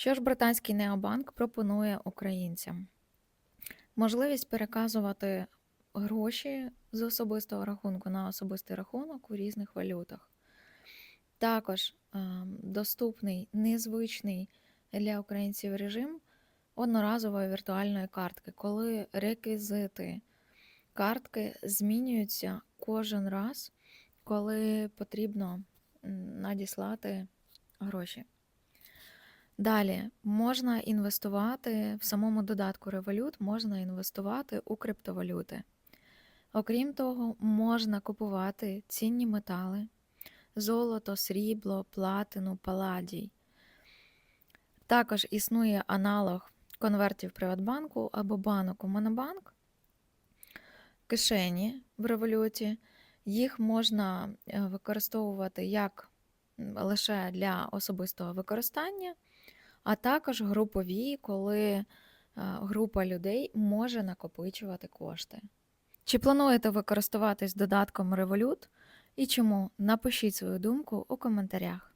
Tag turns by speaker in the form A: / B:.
A: Що ж британський необанк пропонує українцям? Можливість переказувати гроші з особистого рахунку на особистий рахунок у різних валютах. Також ем, доступний незвичний для українців режим одноразової віртуальної картки, коли реквізити картки змінюються кожен раз, коли потрібно надіслати гроші. Далі можна інвестувати в самому додатку Revolut, можна інвестувати у криптовалюти. Окрім того, можна купувати цінні метали, золото, срібло, платину, паладій. Також існує аналог конвертів Приватбанку або банку Монобанк, кишені в революті. Їх можна е, використовувати як лише для особистого використання, а також групові, коли е, група людей може накопичувати кошти. Чи плануєте ви користуватись додатком Revolut і чому? Напишіть свою думку у коментарях.